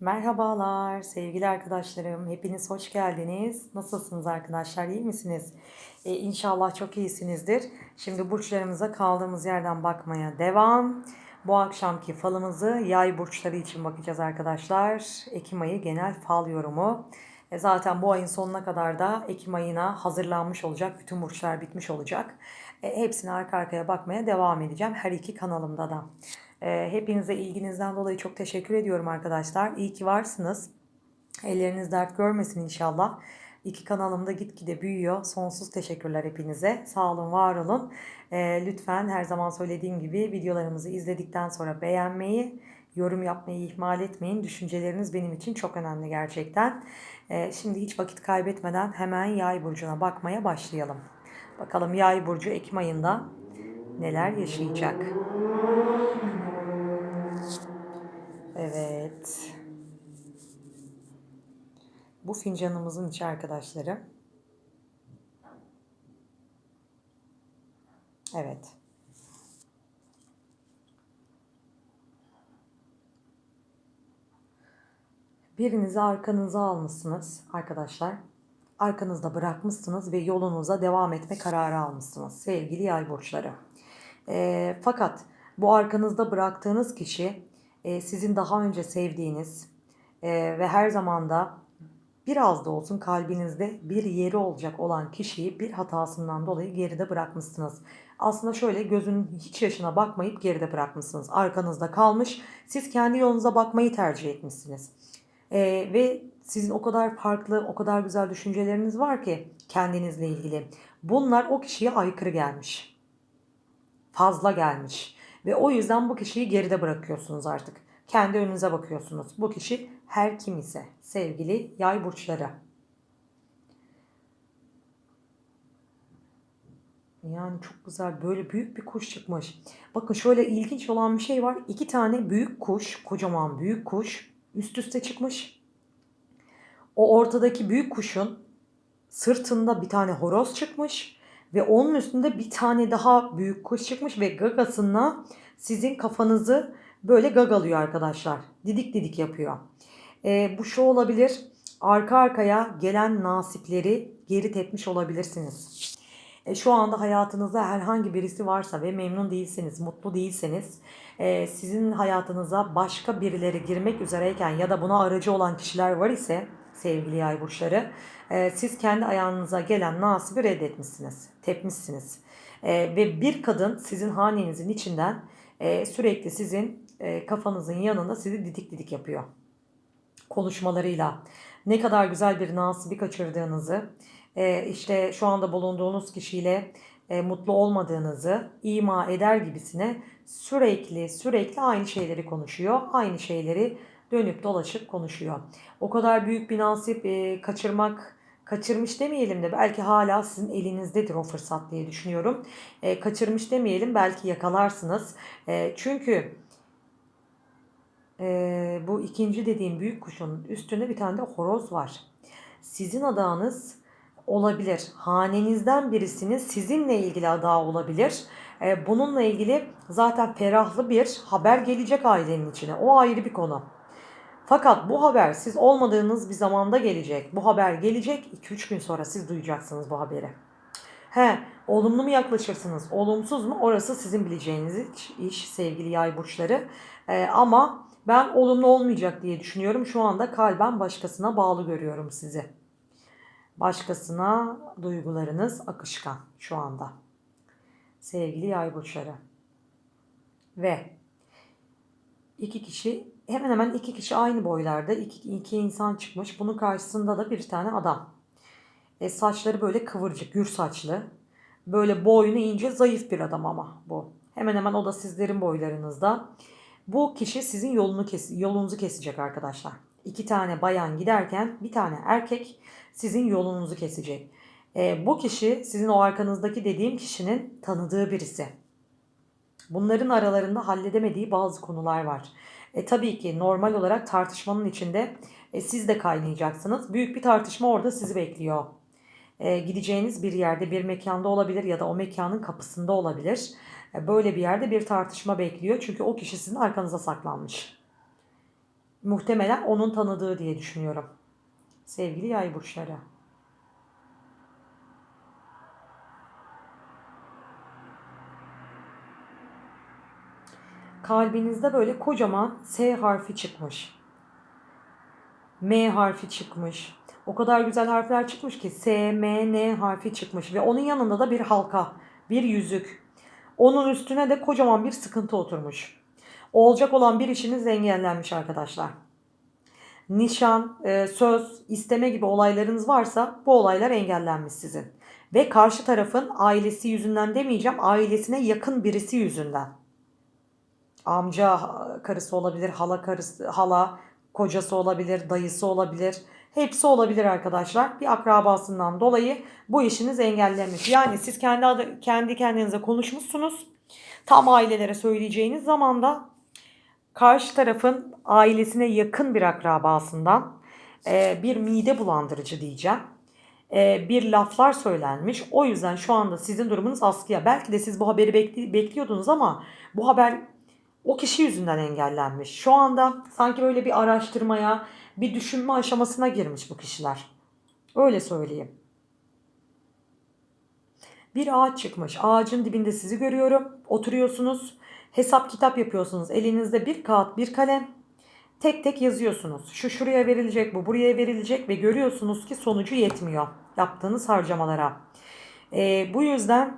Merhabalar sevgili arkadaşlarım. Hepiniz hoş geldiniz. Nasılsınız arkadaşlar? İyi misiniz? Ee, inşallah çok iyisinizdir. Şimdi burçlarımıza kaldığımız yerden bakmaya devam. Bu akşamki falımızı yay burçları için bakacağız arkadaşlar. Ekim ayı genel fal yorumu. E, zaten bu ayın sonuna kadar da Ekim ayına hazırlanmış olacak. Bütün burçlar bitmiş olacak. E, hepsini arka arkaya bakmaya devam edeceğim. Her iki kanalımda da. E, hepinize ilginizden dolayı çok teşekkür ediyorum arkadaşlar. İyi ki varsınız. Elleriniz dert görmesin inşallah. İki kanalım da gitgide büyüyor. Sonsuz teşekkürler hepinize. Sağ olun, var olun. E, lütfen her zaman söylediğim gibi videolarımızı izledikten sonra beğenmeyi, yorum yapmayı ihmal etmeyin. Düşünceleriniz benim için çok önemli gerçekten. E, şimdi hiç vakit kaybetmeden hemen yay burcuna bakmaya başlayalım. Bakalım yay burcu Ekim ayında neler yaşayacak. Evet. Bu fincanımızın içi arkadaşları. Evet. Birinizi arkanıza almışsınız arkadaşlar. Arkanızda bırakmışsınız ve yolunuza devam etme kararı almışsınız sevgili yay burçları. E, fakat bu arkanızda bıraktığınız kişi e, sizin daha önce sevdiğiniz e, ve her zaman da biraz da olsun kalbinizde bir yeri olacak olan kişiyi bir hatasından dolayı geride bırakmışsınız. Aslında şöyle gözünün hiç yaşına bakmayıp geride bırakmışsınız. Arkanızda kalmış. Siz kendi yolunuza bakmayı tercih etmişsiniz. E, ve sizin o kadar farklı, o kadar güzel düşünceleriniz var ki kendinizle ilgili. Bunlar o kişiye aykırı gelmiş. Fazla gelmiş. Ve o yüzden bu kişiyi geride bırakıyorsunuz artık. Kendi önünüze bakıyorsunuz. Bu kişi her kim ise sevgili yay burçları. Yani çok güzel böyle büyük bir kuş çıkmış. Bakın şöyle ilginç olan bir şey var. İki tane büyük kuş, kocaman büyük kuş üst üste çıkmış. O ortadaki büyük kuşun sırtında bir tane horoz çıkmış ve onun üstünde bir tane daha büyük kuş çıkmış ve gagasına sizin kafanızı böyle gagalıyor arkadaşlar. Didik didik yapıyor. E, bu şu olabilir. Arka arkaya gelen nasipleri geri tepmiş olabilirsiniz. E, şu anda hayatınızda herhangi birisi varsa ve memnun değilseniz, mutlu değilseniz e, sizin hayatınıza başka birileri girmek üzereyken ya da buna aracı olan kişiler var ise sevgili yay burçları e, siz kendi ayağınıza gelen nasibi reddetmişsiniz, tepmişsiniz. E, ve bir kadın sizin hanenizin içinden sürekli sizin kafanızın yanında sizi didik didik yapıyor. Konuşmalarıyla ne kadar güzel bir nasibi kaçırdığınızı, e, işte şu anda bulunduğunuz kişiyle e, mutlu olmadığınızı ima eder gibisine sürekli sürekli aynı şeyleri konuşuyor. Aynı şeyleri dönüp dolaşıp konuşuyor. O kadar büyük bir nasip e, kaçırmak kaçırmış demeyelim de belki hala sizin elinizdedir o fırsat diye düşünüyorum. E, kaçırmış demeyelim belki yakalarsınız. E, çünkü e, bu ikinci dediğim büyük kuşun üstünde bir tane de horoz var. Sizin adağınız olabilir. Hanenizden birisinin sizinle ilgili adağı olabilir. E, bununla ilgili zaten ferahlı bir haber gelecek ailenin içine. O ayrı bir konu. Fakat bu haber siz olmadığınız bir zamanda gelecek. Bu haber gelecek 2-3 gün sonra siz duyacaksınız bu haberi. He, olumlu mu yaklaşırsınız, olumsuz mu? Orası sizin bileceğiniz iş sevgili yay burçları. Ee, ama ben olumlu olmayacak diye düşünüyorum. Şu anda kalben başkasına bağlı görüyorum sizi. Başkasına duygularınız akışkan şu anda. Sevgili yay burçları. Ve iki kişi hemen hemen iki kişi aynı boylarda. iki, iki insan çıkmış. Bunun karşısında da bir tane adam. E, saçları böyle kıvırcık, gür saçlı. Böyle boynu ince, zayıf bir adam ama bu. Hemen hemen o da sizlerin boylarınızda. Bu kişi sizin yolunu kes yolunuzu kesecek arkadaşlar. İki tane bayan giderken bir tane erkek sizin yolunuzu kesecek. E, bu kişi sizin o arkanızdaki dediğim kişinin tanıdığı birisi. Bunların aralarında halledemediği bazı konular var. E, tabii ki normal olarak tartışmanın içinde e, siz de kaynayacaksınız. Büyük bir tartışma orada sizi bekliyor. E, gideceğiniz bir yerde bir mekanda olabilir ya da o mekanın kapısında olabilir. E, böyle bir yerde bir tartışma bekliyor. Çünkü o kişi sizin arkanıza saklanmış. Muhtemelen onun tanıdığı diye düşünüyorum. Sevgili yay burçları. Kalbinizde böyle kocaman S harfi çıkmış. M harfi çıkmış. O kadar güzel harfler çıkmış ki S, M, N harfi çıkmış ve onun yanında da bir halka, bir yüzük. Onun üstüne de kocaman bir sıkıntı oturmuş. Olacak olan bir işiniz engellenmiş arkadaşlar. Nişan, e, söz, isteme gibi olaylarınız varsa bu olaylar engellenmiş sizin. Ve karşı tarafın ailesi yüzünden demeyeceğim, ailesine yakın birisi yüzünden. Amca karısı olabilir, hala karısı, hala kocası olabilir, dayısı olabilir. Hepsi olabilir arkadaşlar. Bir akrabasından dolayı bu işiniz engellenmiş. Yani siz kendi kendi kendinize konuşmuşsunuz. Tam ailelere söyleyeceğiniz zaman da karşı tarafın ailesine yakın bir akrabasından e, bir mide bulandırıcı diyeceğim. E, bir laflar söylenmiş. O yüzden şu anda sizin durumunuz askıya. Belki de siz bu haberi bekli, bekliyordunuz ama bu haber o kişi yüzünden engellenmiş. Şu anda sanki böyle bir araştırmaya, bir düşünme aşamasına girmiş bu kişiler. Öyle söyleyeyim. Bir ağaç çıkmış. Ağacın dibinde sizi görüyorum. Oturuyorsunuz. Hesap kitap yapıyorsunuz. Elinizde bir kağıt, bir kalem. Tek tek yazıyorsunuz. Şu şuraya verilecek, bu buraya verilecek ve görüyorsunuz ki sonucu yetmiyor yaptığınız harcamalara. Ee, bu yüzden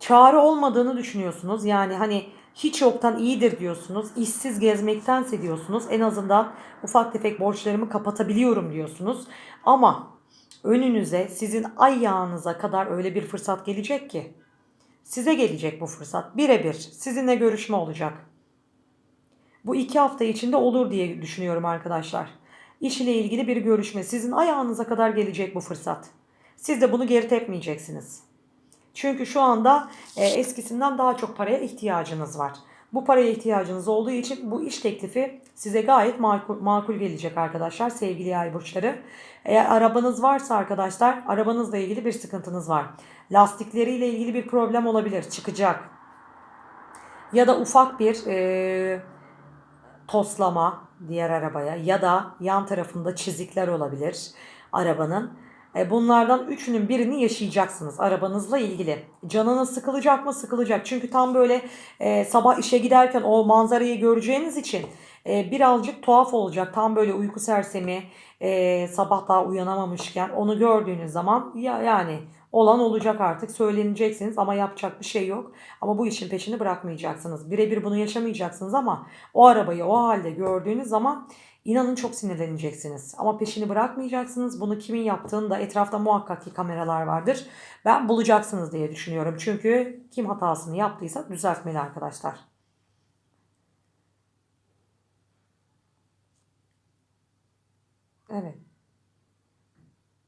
çare olmadığını düşünüyorsunuz. Yani hani hiç yoktan iyidir diyorsunuz. İşsiz gezmektense diyorsunuz. En azından ufak tefek borçlarımı kapatabiliyorum diyorsunuz. Ama önünüze sizin ayağınıza kadar öyle bir fırsat gelecek ki. Size gelecek bu fırsat. Birebir sizinle görüşme olacak. Bu iki hafta içinde olur diye düşünüyorum arkadaşlar. İş ile ilgili bir görüşme sizin ayağınıza kadar gelecek bu fırsat. Siz de bunu geri tepmeyeceksiniz. Çünkü şu anda e, eskisinden daha çok paraya ihtiyacınız var. Bu paraya ihtiyacınız olduğu için bu iş teklifi size gayet makul, makul gelecek arkadaşlar sevgili yay burçları. Eğer arabanız varsa arkadaşlar arabanızla ilgili bir sıkıntınız var. Lastikleriyle ilgili bir problem olabilir çıkacak. Ya da ufak bir e, toslama diğer arabaya ya da yan tarafında çizikler olabilir arabanın. E, bunlardan üçünün birini yaşayacaksınız arabanızla ilgili. Canınız sıkılacak mı? Sıkılacak. Çünkü tam böyle e, sabah işe giderken o manzarayı göreceğiniz için e, birazcık tuhaf olacak. Tam böyle uyku sersemi e, sabah daha uyanamamışken onu gördüğünüz zaman ya yani olan olacak artık söyleneceksiniz ama yapacak bir şey yok. Ama bu işin peşini bırakmayacaksınız. Birebir bunu yaşamayacaksınız ama o arabayı o halde gördüğünüz zaman İnanın çok sinirleneceksiniz. Ama peşini bırakmayacaksınız. Bunu kimin yaptığını da etrafta muhakkak ki kameralar vardır. Ben bulacaksınız diye düşünüyorum. Çünkü kim hatasını yaptıysa düzeltmeli arkadaşlar. Evet.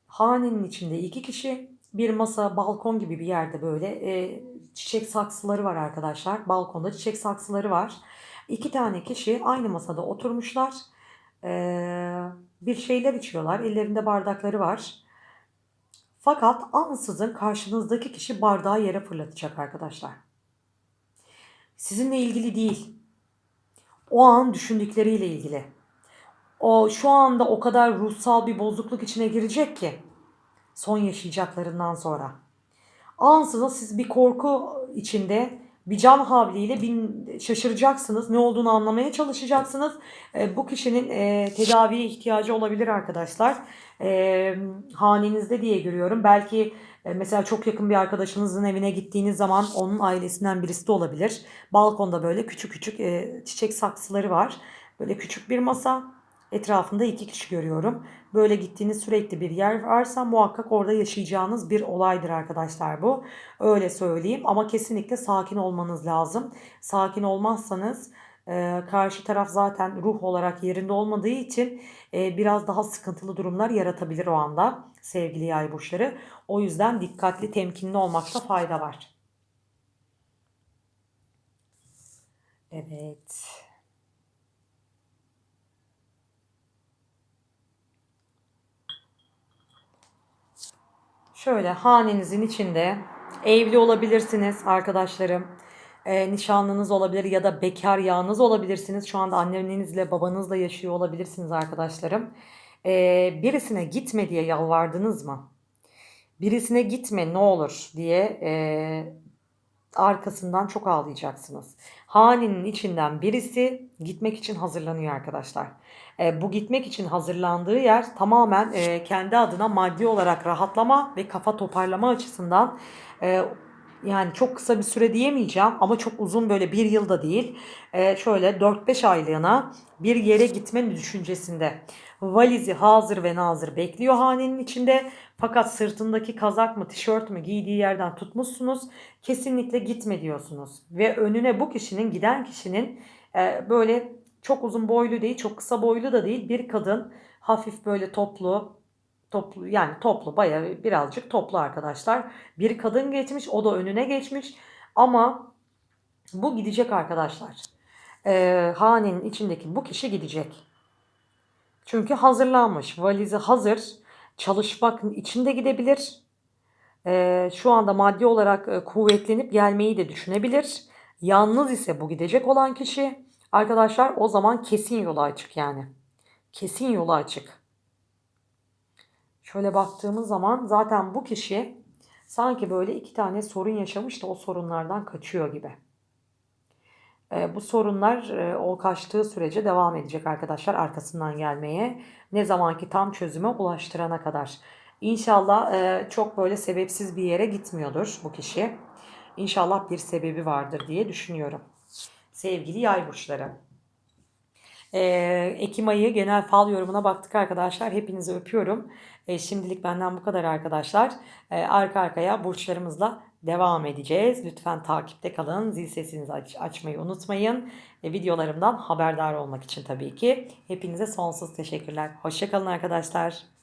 Hanenin içinde iki kişi bir masa balkon gibi bir yerde böyle e, çiçek saksıları var arkadaşlar. Balkonda çiçek saksıları var. İki tane kişi aynı masada oturmuşlar bir şeyler içiyorlar. Ellerinde bardakları var. Fakat ansızın karşınızdaki kişi bardağı yere fırlatacak arkadaşlar. Sizinle ilgili değil. O an düşündükleriyle ilgili. O şu anda o kadar ruhsal bir bozukluk içine girecek ki son yaşayacaklarından sonra. Ansızın siz bir korku içinde bir can havliyle bin, şaşıracaksınız. Ne olduğunu anlamaya çalışacaksınız. E, bu kişinin e, tedaviye ihtiyacı olabilir arkadaşlar. E, hanenizde diye görüyorum. Belki e, mesela çok yakın bir arkadaşınızın evine gittiğiniz zaman onun ailesinden birisi de olabilir. Balkonda böyle küçük küçük e, çiçek saksıları var. Böyle küçük bir masa. Etrafında iki kişi görüyorum. Böyle gittiğiniz sürekli bir yer varsa muhakkak orada yaşayacağınız bir olaydır arkadaşlar bu. Öyle söyleyeyim ama kesinlikle sakin olmanız lazım. Sakin olmazsanız e, karşı taraf zaten ruh olarak yerinde olmadığı için e, biraz daha sıkıntılı durumlar yaratabilir o anda sevgili yay burçları. O yüzden dikkatli, temkinli olmakta fayda var. Evet. Şöyle hanenizin içinde evli olabilirsiniz arkadaşlarım. e, nişanlınız olabilir ya da bekar yağınız olabilirsiniz. Şu anda annenizle babanızla yaşıyor olabilirsiniz arkadaşlarım. E, birisine gitme diye yalvardınız mı? Birisine gitme ne olur diye e, arkasından çok ağlayacaksınız. Hanenin içinden birisi gitmek için hazırlanıyor arkadaşlar. E, bu gitmek için hazırlandığı yer tamamen e, kendi adına maddi olarak rahatlama ve kafa toparlama açısından e, yani çok kısa bir süre diyemeyeceğim ama çok uzun böyle bir yılda değil. E, şöyle 4-5 aylığına bir yere gitme düşüncesinde. Valizi hazır ve nazır bekliyor hanenin içinde. Fakat sırtındaki kazak mı tişört mü giydiği yerden tutmuşsunuz. Kesinlikle gitme diyorsunuz. Ve önüne bu kişinin giden kişinin e, böyle çok uzun boylu değil çok kısa boylu da değil bir kadın hafif böyle toplu toplu yani toplu bayağı birazcık toplu arkadaşlar. Bir kadın geçmiş o da önüne geçmiş ama bu gidecek arkadaşlar. E, hanenin içindeki bu kişi gidecek. Çünkü hazırlanmış. Valizi hazır. Çalışmak için de gidebilir. Ee, şu anda maddi olarak e, kuvvetlenip gelmeyi de düşünebilir. Yalnız ise bu gidecek olan kişi arkadaşlar o zaman kesin yola açık yani. Kesin yola açık. Şöyle baktığımız zaman zaten bu kişi sanki böyle iki tane sorun yaşamış da o sorunlardan kaçıyor gibi. E, bu sorunlar e, o kaçtığı sürece devam edecek arkadaşlar arkasından gelmeye. Ne zamanki tam çözüme ulaştırana kadar. İnşallah e, çok böyle sebepsiz bir yere gitmiyordur bu kişi. İnşallah bir sebebi vardır diye düşünüyorum. Sevgili yay burçları. Ekim ayı genel fal yorumuna baktık arkadaşlar. Hepinizi öpüyorum. Şimdilik benden bu kadar arkadaşlar. Ee, arka arkaya burçlarımızla devam edeceğiz. Lütfen takipte kalın. Zil sesinizi aç, açmayı unutmayın. Videolarımdan haberdar olmak için tabii ki. Hepinize sonsuz teşekkürler. Hoşçakalın arkadaşlar.